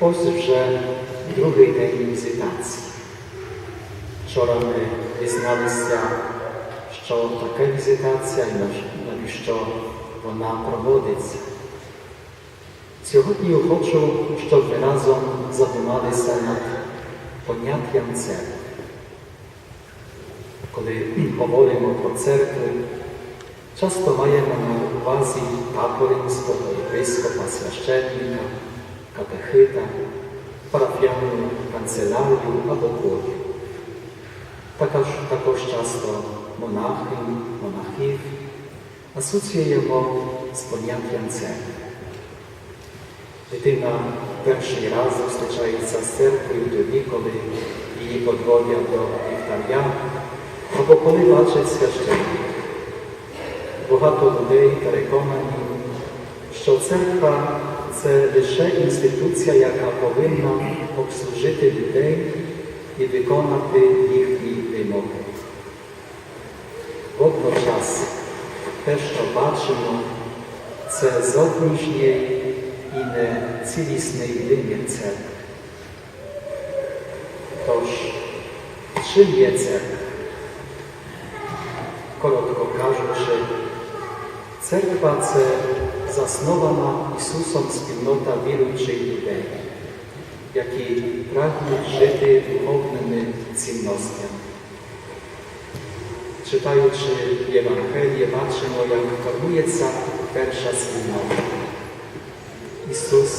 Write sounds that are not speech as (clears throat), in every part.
Ось вже другий день візитації. Вчора ми дізналися, що така візитація навіщо вона проводиться. Сьогодні я хочу, щоб ми разом задумалися над поняттям церкви. Коли говоримо про церкву, часто маємо на увазі таборинського єпископа, священника, катехита, парафіальну канцелярію або колію. Також, також часто монахинь, монахів асоціюємо з поняттям церкви. Дитина перший раз зустрічається з церквою тоді, коли її подводять до вівтаря, або коли бачить священника. Багато людей переконані, що церква це лише інституція, яка повинна обслужити людей і виконати їхні вимоги. Водночас те, що бачимо, це зовнішній і не цілісний вимір церкви. Тож, чим є церква? Коротко кажучи, церква це zasnowana Isusem wspólnota wierujących ludzi, jaki pragną żyty duchownymi cynnościami. Czytając Ewangelię, patrzymy, no, jak formuje się pierwsza wspólnota. Jezus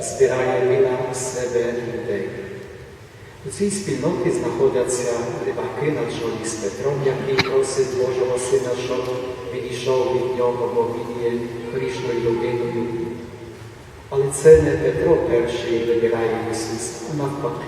zbieraje wina w siebie ludzi. У цій спільноті знаходяться рибаки на чолі з Петром, який просить Божого Сина, щоб відійшов від нього, бо він є грішною людиною. Але це не Петро перший вибирає Ісуса, навпаки.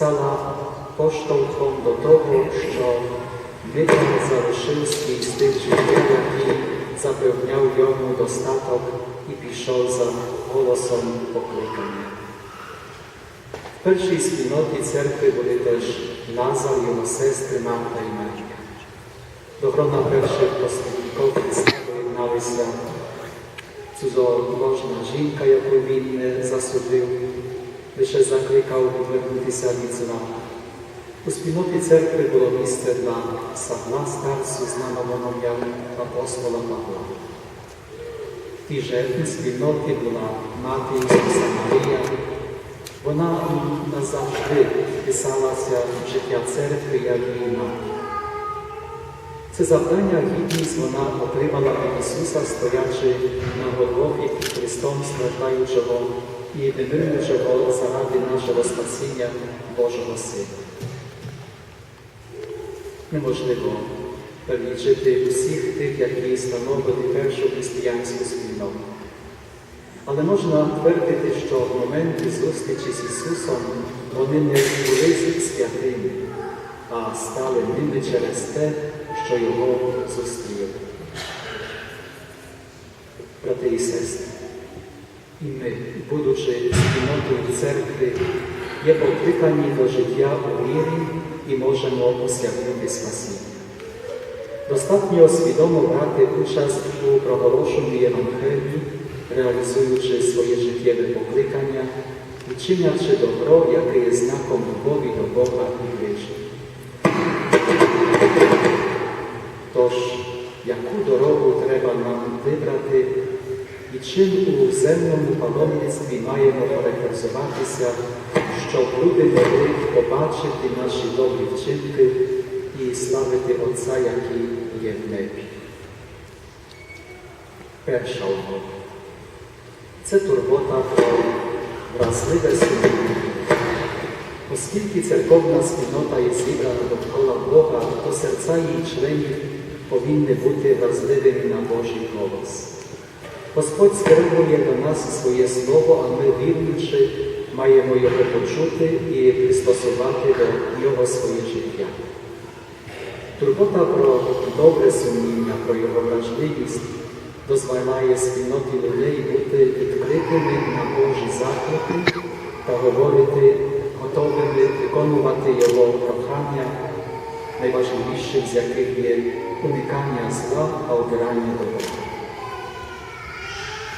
Стала поштовхом до того, що Митро залишив свій стиль життя, який запевняв йому достаток і пішов за голосом покликання. В першій спільноті церкви були теж Лазар, його сестри Марта і Марія. До грона перших послідників Христа доєдналися cudzołożna жінка, яку він не засудив, лише закликав відвернутися від зла. У спільноті церкви було місце для Савла, старцю, знаного як апостола Павла. В тій же спільноті була мати Ісуса Марія. Вона назавжди вписалася в життя церкви, як її мати. Це завдання гідність вона отримала від Ісуса, стоячи на Голгофі під Христом страждаючого і вимирючого заради нашого спасіння Божого Сина. Неможливо перелічити усіх тих, які становили першу християнську спільноту. Але можна твердити, що в моменті зустрічі з Ісусом вони не були святими, а стали ними через те, що його зустріли. Брати і сестри, і ми, будучи спільнотою церкви, є покликані до життя у вірі і можемо осягнути спасіння. Достатньо свідомо брати участь у проголошенні Євангелії, реалізуючи своє життєве покликання і чинячи добро, яке є знаком любові до Бога і ближніх. Чим у земному паломництві маємо характеризуватися, щоб люди могли побачити наші добрі вчинки і славити Отця, який є в небі. Перша умова. Це турбота про вразливе сумління. Оскільки церковна спільнота є зібрана довкола Бога, то серця її членів повинні бути вразливими на Божий голос. Господь скеровує до нас своє слово, а ми, віруючи, маємо його почути і пристосувати до Його своє життя. Турбота про добре сумління, про його вражливість дозволяє спільноті людей бути відкритими на Божі заклики та говорити, готовими виконувати його прохання, найважливішим з яких є уникання зла та обирання добра.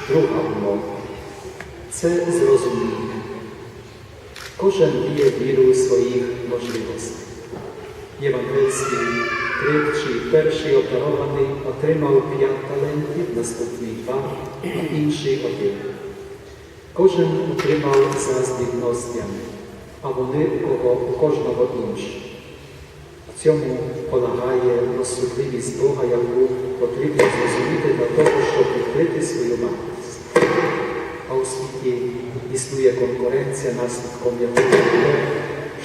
Друга умова це зрозуміння. Кожен діє віру у своїх можливостей. Євангельський крик, чий перший обдарований отримав п'ять талентів, наступний два, а інший один. Кожен отримав за здібностями, а вони у кого у кожного інші. В цьому полагає розсудливість Бога, яку потрібно зрозуміти для того, щоб відкрити свою вартість. А у світі існує конкуренція, наслідком якої є,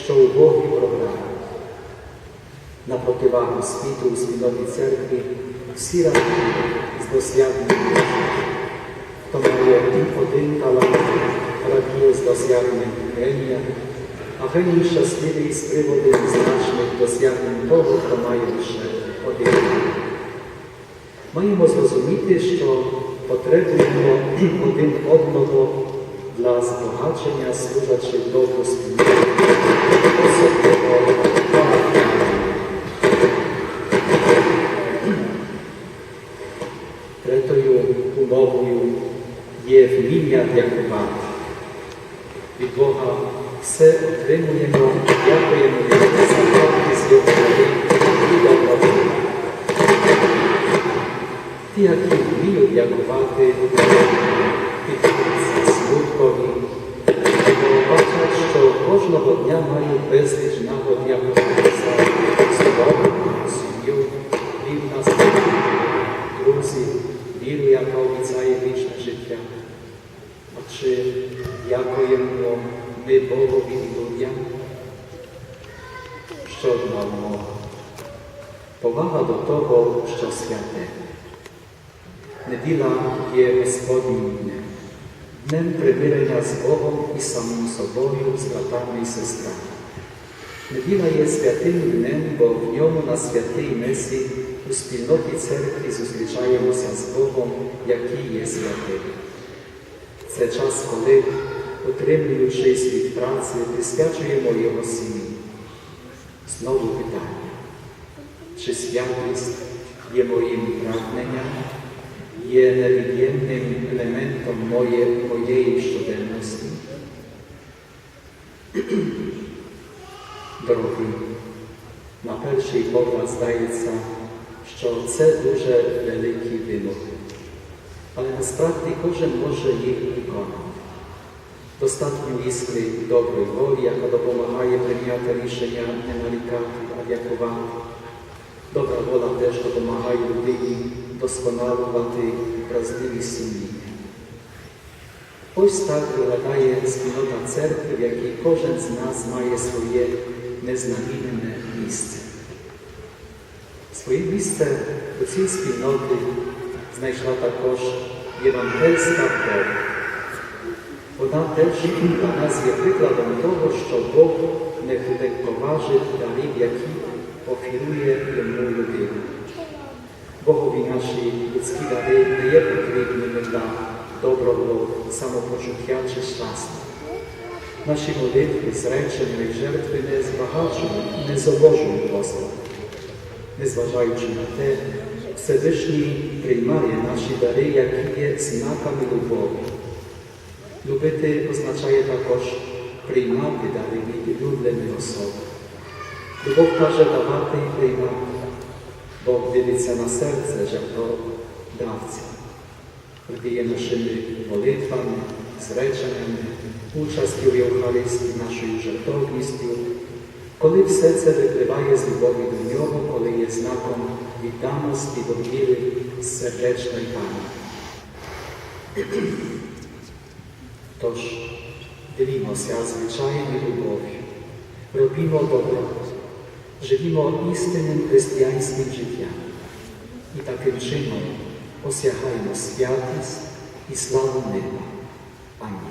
що у Богі програми. На противагу світу у спільноті церкві всі радіють з досягненням. Хто має один талант, радіє з досягненням генія, а геній щасливий з приводу значних досягнень того, хто має лише один. Маємо зрозуміти, що потребуємо (clears throat) один одного для збагачення служачи пам'ятання. Третьою умовою є вміння дякувати. Від Бога все отримуємо, Ті, які вміють дякувати, смуткові, бачать, що кожного дня мають безліч нагод дякувати за здоров'я, сім'ю, рід нас, друзі, віру, яка обіцяє вічне життя. Чи дякуємо ми Богові і людям? Що одна мова? Повага до того, що святе. Неділа є Господнім днем, днем примирення з Богом і самим собою, з братами і сестрами. Неділа є святим днем, бо в ньому на святий Месі у спільноті церкви зустрічаємося з Богом, який є святим. Це час, коли, отримуючись від праці, присвячуємо Його сім'ї. Знову питання, чи святість є моїм прагненням, є невід'ємним елементом моє, моєї щоденності? Дорогі, на перший погляд здається, що це дуже великі вимоги, але насправді кожен може їх виконати. Достатньо іскри доброї волі, яка допомагає прийняти рішення не нарікати, а дякувати. Добра воля теж допомагає людині досконалувати вразливі сумління. Ось так виглядає спільнота церкви, в якій кожен з нас має своє незнамінне місце. Своє місце у цій спільноті знайшла також євангельська Бога. Вона теж для нас є прикладом того, що Бог не легковажить дарів, які офірує йому людина. Богові наші людські дари не є потрібними для доброго самопочуття чи щастя. Наші молитви, зречення і жертви не збагачують, не зобожують Господа. Незважаючи на те, Всевишній приймає наші дари, які є знаками любові. Любити означає також приймати дари від улюбленої особи. Любов каже давати і приймати. Бог дивиться на серце жертводавця. Радіє нашими молитвами, зреченнями, участю в Євхаристії, нашою жертовністю, коли все це випливає з любові до нього, коли є знаком відданості до віри сердечної пам'яті. Тож, дивімося звичайною любов'ю, робімо добро, живімо істинним християнським життям і таким чином осягаємо святість і славу неба. Амінь.